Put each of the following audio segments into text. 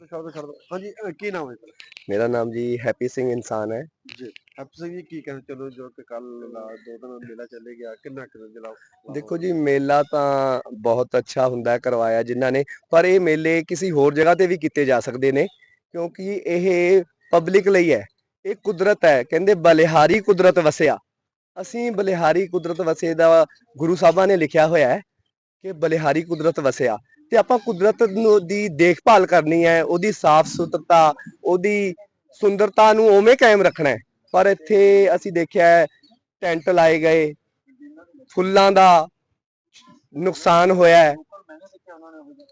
ਖੜਦਾ ਖੜਦਾ ਹਾਂਜੀ ਅਹ ਕੀ ਨਾਮ ਹੈ ਤੁਹਾਡਾ? ਮੇਰਾ ਨਾਮ ਜੀ ਹੈਪੀ ਸਿੰਘ ਇਨਸਾਨ ਹੈ। ਜੀ ਹੈਪੀ ਸਿੰਘ ਜੀ ਕੀ ਕਹਿਣਾ ਚਲੋ ਜੋ ਕਿ ਕੱਲ ਦੋ ਦਿਨ ਮੇਲਾ ਚੱਲੇ ਗਿਆ ਕਿੰਨਾ ਕੁ ਜਿਹੜਾ ਦੇਖੋ ਜੀ ਮੇਲਾ ਤਾਂ ਬਹੁਤ ਅੱਛਾ ਹੁੰਦਾ ਹੈ ਕਰਵਾਇਆ ਜਿਨ੍ਹਾਂ ਨੇ। ਪਰ ਇਹ ਮੇਲੇ ਕਿਸੇ ਹੋਰ ਜਗ੍ਹਾ ਤੇ ਵੀ ਕੀਤੇ ਜਾ ਸਕਦੇ ਨੇ ਕਿਉਂਕਿ ਇਹ ਪਬਲਿਕ ਲਈ ਹੈ ਇਹ ਕੁਦਰਤ ਹੈ। ਕਹਿੰਦੇ ਬਲਿਹਾਰੀ ਕੁਦਰਤ ਵਸਿਆ। ਅਸੀਂ ਬਲਿਹਾਰੀ ਕੁਦਰਤ ਵਸੇ ਦਾ ਗੁਰੂ ਸਾਹਿਬਾਂ ਨੇ ਲਿਖਿਆ ਹੋਇਆ ਹੈ ਕਿ ਬਲਿਹਾਰੀ ਕੁਦਰਤ ਵਸਿਆ। ਤੇ ਆਪਾਂ ਕੁਦਰਤ ਨੂੰ ਦੀ ਦੇਖਭਾਲ ਕਰਨੀ ਹੈ ਉਹਦੀ ਸਾਫ਼ ਸੁਥਰਤਾ ਉਹਦੀ ਸੁੰਦਰਤਾ ਨੂੰ ਉਵੇਂ ਕਾਇਮ ਰੱਖਣਾ ਹੈ। ਪਰ ਇੱਥੇ ਅਸੀਂ ਦੇਖਿਆ ਹੈ, ਟੈਂਟ ਲਾਏ ਗਏ ਫੁੱਲਾਂ ਦਾ ਨੁਕਸਾਨ ਹੋਇਆ ਹੈ।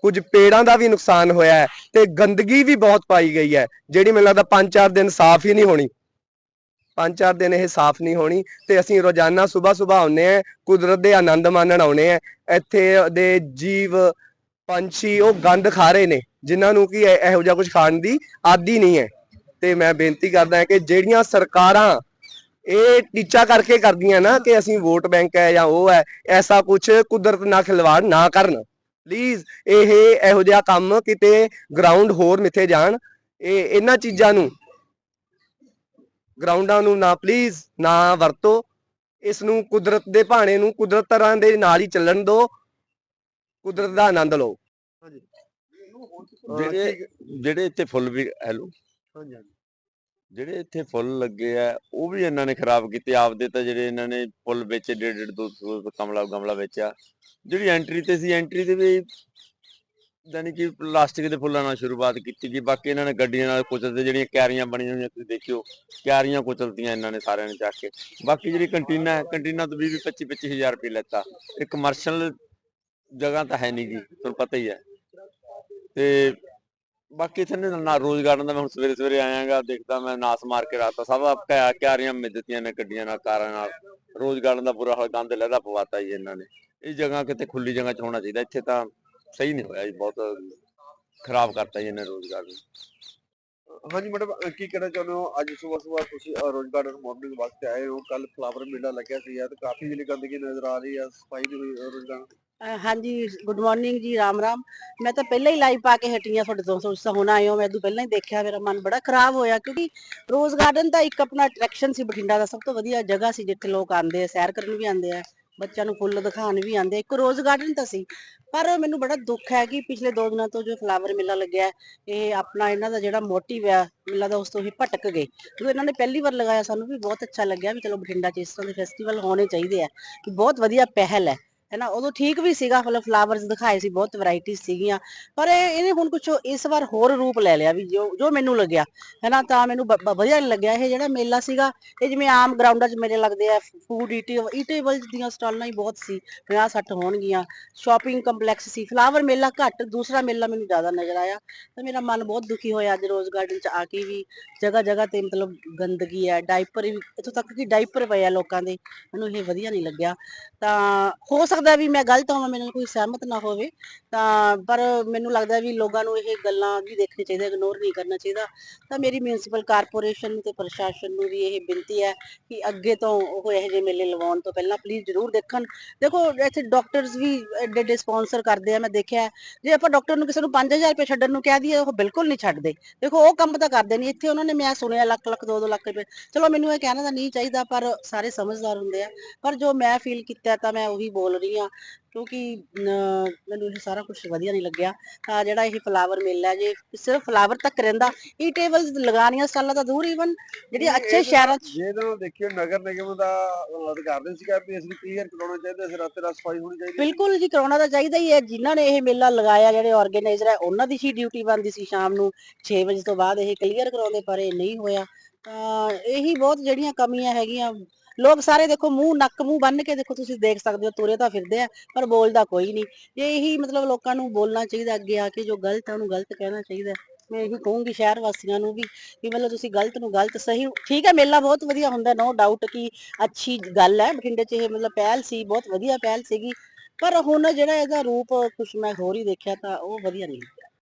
ਕੁਝ ਪੇੜਾਂ ਦਾ ਵੀ ਨੁਕਸਾਨ ਹੋਇਆ ਹੈ ਤੇ ਗੰਦਗੀ ਵੀ ਬਹੁਤ ਪਾਈ ਗਈ ਹੈ ਜਿਹੜੀ ਮੈਨੂੰ ਲੱਗਦਾ 5-4 ਦਿਨ ਸਾਫ਼ ਹੀ ਨਹੀਂ ਹੋਣੀ। 5-4 ਦਿਨ ਇਹ ਸਾਫ਼ ਨਹੀਂ ਹੋਣੀ ਤੇ ਅਸੀਂ ਰੋਜ਼ਾਨਾ ਸਵੇਰ ਸਵੇਰ ਆਉਂਦੇ ਆ ਕੁਦਰਤ ਦੇ ਆਨੰਦ ਮਾਣਨ ਆਉਨੇ ਆ ਇੱਥੇ ਦੇ ਜੀਵ, ਪੰਛੀ ਉਹ ਗੰਦ ਖਾ ਰਹੇ ਨੇ, ਜਿਨ੍ਹਾਂ ਨੂੰ ਕਿ ਇਹੋ ਜਿਹਾ ਕੁਝ ਖਾਣ ਦੀ ਆਦੀ ਨਹੀਂ ਹੈ। ਤੇ ਮੈਂ ਬੇਨਤੀ ਕਰਦਾ ਹਾਂ ਕਿ ਜਿਹੜੀਆਂ ਸਰਕਾਰਾਂ ਇਹ ਟੀਚਾ ਕਰਕੇ ਕਰਦੀਆਂ ਨਾ ਕਿ ਅਸੀਂ ਵੋਟ ਬੈਂਕ ਹੈ ਜਾਂ ਉਹ ਹੈ, ਐਸਾ ਕੁਝ ਕੁਦਰਤ ਨਾਲ ਖਿਲਵਾੜ ਨਾ ਕਰਨ। ਪਲੀਜ਼ ਇਹ ਇਹੋ ਜਿਹਾ ਕੰਮ ਕਿਤੇ ਗਰਾਊਂਡ ਹੋਰ ਮਿੱਥੇ ਜਾਣ। ਇਹ ਇਹਨਾਂ ਚੀਜ਼ਾਂ ਨੂੰ ਗਰਾਊਂਡਾਂ ਨੂੰ ਨਾ ਪਲੀਜ਼ ਨਾ ਵਰਤੋ। ਇਸ ਨੂੰ ਕੁਦਰਤ ਦੇ ਭਾਣੇ ਨੂੰ ਕੁਦਰਤ ਤਰ੍ਹਾਂ ਦੇ ਨਾਲ ਹੀ ਚੱਲਣ ਦਿਓ ਕੁਦਰਤ ਦਾ ਆਨੰਦ ਲਓ। ਹਾਂਜੀ। ਜਿਹੜੇ ਜਿਹੜੇ ਇੱਥੇ ਫੁੱਲ ਵੀ ਹੈਲੋ? ਹਾਂਜੀ ਹਾਂਜੀ। ਜਿਹੜੇ ਇੱਥੇ ਫੁੱਲ ਲੱਗੇ ਆ ਉਹ ਵੀ ਇਹਨਾਂ ਨੇ ਖਰਾਬ ਕੀਤੇ। ਆਪਦੇ ਤਾਂ ਜਿਹੜੇ ਇਹਨਾਂ ਨੇ ਫੁੱਲ ਵੇਚੇ ਡੇਢ ਡੇਢ ਦੋ ਕਮਲਾ ਗਮਲਾ ਵੇਚਿਆ। ਜਿਹੜੀ ਐਂਟਰੀ ਤੇ ਸੀ ਐਂਟਰੀ ਤੇ ਵੀ ਯਾਨੀ ਕਿ ਪਲਾਸਟਿਕ ਦੇ ਫੁੱਲਾਂ ਨਾਲ ਸ਼ੁਰੂਆਤ ਕੀਤੀ ਗਈ। ਬਾਕੀ ਇਹਨਾਂ ਨੇ ਗੱਡੀਆਂ ਨਾਲ ਕੁਚਲਦੇ ਜਿਹੜੀਆਂ ਕਿਆਰੀਆਂ ਬਣੀਆਂ ਹੋਈਆਂ, ਤੁਸੀਂ ਦੇਖਿਓ ਕਿਆਰੀਆਂ ਕੁਚਲਤੀਆਂ ਇਹਨਾਂ ਨੇ ਸਾਰਿਆਂ ਨੇ ਚੱਕ ਕੇ। ਬਾਕੀ ਜਿਹੜੀ ਕੰਟੀਨਾ ਹੈ, ਕੰਟੀਨਾ ਤੋਂ 20 25 25000 ਰੁਪਏ ਲੈਤਾ। ਇਹ ਕਮਰਸ਼ੀਅਲ ਜਗ੍ਹਾ ਤਾਂ ਹੈ ਨਹੀਂ ਜੀ, ਤੁਹਾਨੂੰ ਪਤਾ ਹੀ ਹੈ। ਤੇ ਬਾਕੀ ਇੱਥੇ ਨਾ ਰੋਜ਼ ਗਾਰਡਨ ਦਾ ਮੈਂ ਹੁਣ ਸਵੇਰੇ ਸਵੇਰੇ ਆਇਆਗਾ, ਦੇਖਦਾ ਮੈਂ ਨਾਸ ਮਾਰ ਕੇ ਰਾਤਾ ਸਭ ਆਪ ਕਿਆ ਕਿਆਰੀਆਂ ਮਿਲ ਦਿੱਤੀਆਂ ਨੇ ਗੱਡੀਆਂ ਨਾਲ, ਕਾਰਾਂ ਨਾਲ। ਰੋਜ਼ ਗਾਰਡਨ ਦਾ ਬੁਰਾ ਹਾਲ, ਗੰਦ ਲਹਿਦਾ ਪਵਾਤਾ ਜੀ ਇਹਨਾਂ ਨੇ। ਇਹ ਜਗ੍ਹਾ ਕਿਤੇ ਖੁੱਲੀ ਜਗ੍ਹਾ 'ਚ ਹੋਣਾ ਚਾਹੀਦਾ। ਇੱਥੇ ਤਾਂ ਸਹੀ ਨਹੀਂ ਹੋਇਆ ਜੀ ਬਹੁਤ ਖਰਾਬ ਕਰਤਾ ਜੀ ਇਹਨੇ ਰੋਜ਼ ਗਾਰਡਨ ਹਾਂਜੀ ਮੈਡਮ ਕੀ ਕਹਿਣਾ ਚਾਹੁੰਦੇ ਹੋ? ਅੱਜ ਸਵੇਰ ਸਵੇਰ ਤੁਸੀਂ ਅਹ ਰੋਜ਼ ਗਾਰਡਨ ਮਾਰਨਿੰਗ ਵਾਕ ਤੇ ਆਏ ਹੋ। ਕੱਲ ਫਲਾਵਰ ਮੇਲਾ ਲੱਗਿਆ ਸੀ ਤੇ ਕਾਫੀ ਜਿਹੜੀ ਗੰਦਗੀ ਨਜ਼ਰ ਆ ਰਹੀ ਹੈ ਸਫ਼ਾਈ ਨਹੀਂ ਹੋਈ ਅਹ ਰੋਜ਼ ਗਾਰਡਨ ਅਹ ਹਾਂਜੀ ਗੁੱਡ ਮਾਰਨਿੰਗ ਜੀ ਰਾਮ ਰਾਮ। ਮੈਂ ਤਾਂ ਪਹਿਲਾਂ ਹੀ ਲਾਈਵ ਪਾ ਕੇ ਹਟੀ ਹਾਂ ਤੁਹਾਡੇ ਤੋਂ ਸੋਚਦਾ ਹੁਣ ਆਏ ਹੋ ਮੈਂ ਤੋਂ ਪਹਿਲਾਂ ਹੀ ਦੇਖਿਆ ਮੇਰਾ ਮਨ ਬੜਾ ਖਰਾਬ ਹੋਇਆ ਕਿਉਂਕਿ ਰੋਜ਼ ਗਾਰਡਨ ਤਾਂ ਇੱਕ ਆਪਣਾ ਅਟਰੈਕਸ਼ਨ ਸੀ ਬਠਿੰਡਾ ਦਾ ਸਭ ਤੋਂ ਵਧੀਆ ਜਗ੍ਹਾ ਸੀ ਜਿੱਥੇ ਲੋਕ ਆਉਂਦੇ ਆ ਸੈਰ ਕਰਨ ਵੀ ਆਉਂਦੇ ਆ। ਬੱਚਿਆਂ ਨੂੰ ਫੁੱਲ ਦਿਖਾਉਣ ਵੀ ਆਉਂਦੇ ਇੱਕ ਰੋਜ਼ ਗਾਰਡਨ ਤਾਂ ਸੀ, ਪਰ ਮੈਨੂੰ ਬੜਾ ਦੁੱਖ ਹੈ ਕਿ ਪਿਛਲੇ ਦੋ ਦਿਨਾਂ ਤੋਂ ਜੋ ਫਲਾਵਰ ਮੇਲਾ ਲੱਗਿਆ, ਇਹ ਆਪਣਾ ਇਹਨਾਂ ਦਾ ਜਿਹੜਾ ਮੋਟਿਵ ਹੈ ਮੇਲਾ ਦਾ ਉਸ ਤੋਂ ਹੀ ਭਟਕ ਗਏ। ਜਦੋਂ ਇਹਨਾਂ ਨੇ ਪਹਿਲੀ ਵਾਰ ਲਗਾਇਆ, ਸਾਨੂੰ ਵੀ ਬਹੁਤ ਅੱਛਾ ਲੱਗਿਆ ਵੀ ਚਲੋ ਬਠਿੰਡਾ 'ਚ ਇਸ ਤਰ੍ਹਾਂ ਦੇ ਫੈਸਟੀਵਲ ਹੋਣੇ ਚਾਹੀਦੇ ਆ, ਕਿ ਬਹੁਤ ਵਧੀਆ ਪਹਿਲ ਹੈ। ਹੈਨਾ ਉਦੋਂ ਠੀਕ ਵੀ ਸੀਗਾ, ਮਤਲਬ ਫਲਾਵਰਸ ਦਿਖਾਏ ਸੀ, ਬਹੁਤ ਵੈਰਾਈਟੀਆਂ ਸੀਗੀਆਂ। ਪਰ ਇਹ, ਇਹਨੇ ਹੁਣ ਕੁਝ ਇਸ ਵਾਰ ਹੋਰ ਰੂਪ ਲੈ ਲਿਆ ਵੀ ਜੋ ਜੋ ਮੈਨੂੰ ਲੱਗਿਆ। ਹੈਨਾ ਤਾਂ ਮੈਨੂੰ ਬ- ਬ- ਵਧੀਆ ਲੱਗਿਆ। ਇਹ ਜਿਹੜਾ ਮੇਲਾ ਸੀਗਾ, ਇਹ ਜਿਵੇਂ ਆਮ ਗਰਾਊਂਡਾਂ 'ਚ ਮੇਲੇ ਲੱਗਦੇ ਆ ਫੂਡ ਈਟੇਬਲ ਦੀਆਂ ਸਟਾਲਾਂ ਹੀ ਬਹੁਤ ਸੀ 50 60 ਹੋਣਗੀਆਂ। ਸ਼ਾਪਿੰਗ ਕੰਪਲੈਕਸ ਸੀ ਫਲਾਵਰ ਮੇਲਾ ਘੱਟ, ਦੂਸਰਾ ਮੇਲਾ ਮੈਨੂੰ ਜ਼ਿਆਦਾ ਨਜ਼ਰ ਆਇਆ। ਤਾਂ ਮੇਰਾ ਮਨ ਬਹੁਤ ਦੁਖੀ ਹੋਇਆ ਅੱਜ ਰੋਜ਼ ਗਾਰਡਨ 'ਚ ਆ ਕੇ ਵੀ ਜਗ੍ਹਾ ਜਗ੍ਹਾ ਤੇ ਮਤਲਬ ਗੰਦਗੀ ਹੈ ਡਾਈਪਰ ਵੀ, ਇੱਥੋਂ ਤੱਕ ਕਿ ਡਾਈਪਰ ਪਏ ਆ ਲੋਕਾਂ ਦੇ। ਮੈਨੂੰ ਇਹ ਵਧੀਆ ਨਹੀਂ ਲੱਗਿਆ। ਤਾਂ ਹੋ ਸਕਦਾ ਵੀ ਮੈਂ ਗਲਤ ਹੋਵਾਂ ਮੇਰੇ ਨਾਲ ਕੋਈ ਸਹਿਮਤ ਨਾ ਹੋਵੇ, ਤਾਂ ਪਰ ਮੈਨੂੰ ਲੱਗਦਾ ਵੀ ਲੋਕਾਂ ਨੂੰ ਇਹ ਗੱਲਾਂ ਵੀ ਦੇਖਣੀ ਚਾਹੀਦੀ ਇਗਨੋਰ ਨਹੀਂ ਕਰਨਾ ਚਾਹੀਦਾ। ਤਾਂ ਮੇਰੀ ਮਿਊਨਿਸਪਲ ਕਾਰਪੋਰੇਸ਼ਨ ਤੇ ਪ੍ਰਸ਼ਾਸਨ ਨੂੰ ਵੀ ਇਹ ਬੇਨਤੀ ਹੈ ਕਿ ਅੱਗੇ ਤੋਂ ਉਹ ਇਹੋ ਜਿਹੇ ਮੇਲੇ ਲਵਾਉਣ ਤੋਂ ਪਹਿਲਾਂ ਪਲੀਜ਼ ਜ਼ਰੂਰ ਦੇਖਣ। ਦੇਖੋ, ਇੱਥੇ ਡਾਕਟਰਸ ਵੀ ਐਡੇ ਐਡੇ ਸਪਾਂਸਰ ਕਰਦੇ ਆ, ਮੈਂ ਦੇਖਿਆ ਜੇ ਆਪਾਂ ਡਾਕਟਰ ਨੂੰ ਕਿਸੇ ਨੂੰ 5000 ਰੁਪਏ ਛੱਡਣ ਨੂੰ ਕਹਿ ਦਈਏ, ਉਹ ਬਿਲਕੁਲ ਨਹੀਂ ਛੱਡਦੇ। ਦੇਖੋ, ਉਹ ਕੰਮ ਤਾਂ ਕਰਦੇ ਨਹੀਂ। ਇੱਥੇ ਉਹਨਾਂ ਨੇ ਮੈਂ ਸੁਣਿਆ ਲੱਖ ਲੱਖ 2-2 ਲੱਖ ਰੁਪਏ। ਚਲੋ, ਮੈਨੂੰ ਇਹ ਕਹਿਣਾ ਤਾਂ ਨਹੀਂ ਚਾਹੀਦਾ, ਪਰ ਸਾਰੇ ਸਮਝਦਾਰ ਹੁੰਦੇ ਆ। ਪਰ ਜੋ ਮੈਂ ਫੀਲ ਕੀਤਾ ਤਾਂ ਮੈਂ ਉਹੀ ਬੋਲ ਰਹੀ ਹਾਂ ਕਿਉਂਕਿ ਅਮ, ਮੈਨੂੰ ਇਹ ਸਾਰਾ ਕੁਝ ਵਧੀਆ ਨਹੀਂ ਲੱਗਿਆ। ਤਾਂ ਜਿਹੜਾ ਇਹ ਫਲਾਵਰ ਮੇਲਾ ਹੈ, ਜੇ ਸਿਰਫ ਫਲਾਵਰ ਤੱਕ ਰਹਿੰਦਾ ਈ ਟੇਬਲਸ ਲਗਾਉਣੀਆਂ ਸਟਾਲਾਂ ਤਾਂ ਦੂਰ ਈਵਨ ਜਿਹੜੇ ਅੱਛੇ ਸ਼ਹਿਰਾਂ 'ਚ ਜੇ ਤਾਂ ਦੇਖਿਓ ਨਗਰ ਨਿਗਮ ਦਾ ਅਧਿਕਾਰੀ ਸੀਗਾ ਵੀ ਅਸੀਂ ਕਲੀਅਰ ਕਰਾਉਣਾ ਚਾਹੀਦਾ ਸੀ ਰਾਤੇ ਰਾਤ ਸਫ਼ਾਈ ਹੋਣੀ ਚਾਹੀਦੀ। ਬਿਲਕੁਲ ਜੀ ਕਰਾਉਣਾ ਤਾਂ ਚਾਹੀਦਾ ਹੀ ਹੈ। ਜਿਨ੍ਹਾਂ ਨੇ ਇਹ ਮੇਲਾ ਲਗਾਇਆ ਜਿਹੜੇ ਆਰਗੇਨਾਈਜ਼ਰ ਹੈ ਉਹਨਾਂ ਦੀ ਹੀ ਡਿਊਟੀ ਬਣਦੀ ਸੀ ਸ਼ਾਮ ਨੂੰ 6 ਵਜੇ ਤੋਂ ਬਾਅਦ ਇਹ ਕਲੀਅਰ ਕਰਾਉਂਦੇ ਪਰ ਇਹ ਨਹੀਂ ਹੋਇਆ। ਤਾਂ ਇਹੀ ਬਹੁਤ ਜਿਹੜੀਆਂ ਕਮੀਆਂ ਹੈਗੀਆਂ ਲੋਕ ਸਾਰੇ ਦੇਖੋ ਮੂੰਹ ਨੱਕ ਮੂੰਹ ਬੰਨ ਕੇ ਦੇਖੋ ਤੁਸੀਂ ਦੇਖ ਸਕਦੇ ਹੋ, ਤੁਰੇ ਤਾਂ ਫਿਰਦੇ ਆ, ਪਰ ਬੋਲਦਾ ਕੋਈ ਨਹੀਂ। ਇਹ ਇਹੀ ਮਤਲਬ ਲੋਕਾਂ ਨੂੰ ਬੋਲਣਾ ਚਾਹੀਦਾ ਅੱਗੇ ਆ ਕੇ, ਜੋ ਗਲਤ ਹੈ ਉਹਨੂੰ ਗਲਤ ਕਹਿਣਾ ਚਾਹੀਦਾ। ਮੈਂ ਇਹੀ ਕਹੂੰਗੀ ਸ਼ਹਿਰ ਵਾਸੀਆਂ ਨੂੰ ਵੀ ਵੀ ਮਤਲਬ ਤੁਸੀਂ ਗਲਤ ਨੂੰ ਗਲਤ ਸਹੀ ਠੀਕ ਹੈ, ਮੇਲਾ ਬਹੁਤ ਵਧੀਆ ਹੁੰਦਾ ਨੋ ਡਾਊਟ ਕਿ ਅੱਛੀ ਗੱਲ ਹੈ, ਬਠਿੰਡੇ 'ਚ ਇਹ ਮਤਲਬ ਪਹਿਲ ਸੀ, ਬਹੁਤ ਵਧੀਆ ਪਹਿਲ ਸੀਗੀ। ਪਰ ਹੁਣ ਜਿਹੜਾ ਇਹਦਾ ਰੂਪ ਕੁਛ ਮੈਂ ਹੋਰ ਹੀ ਦੇਖਿਆ ਤਾਂ ਉਹ ਵਧੀਆ ਨਹੀਂ।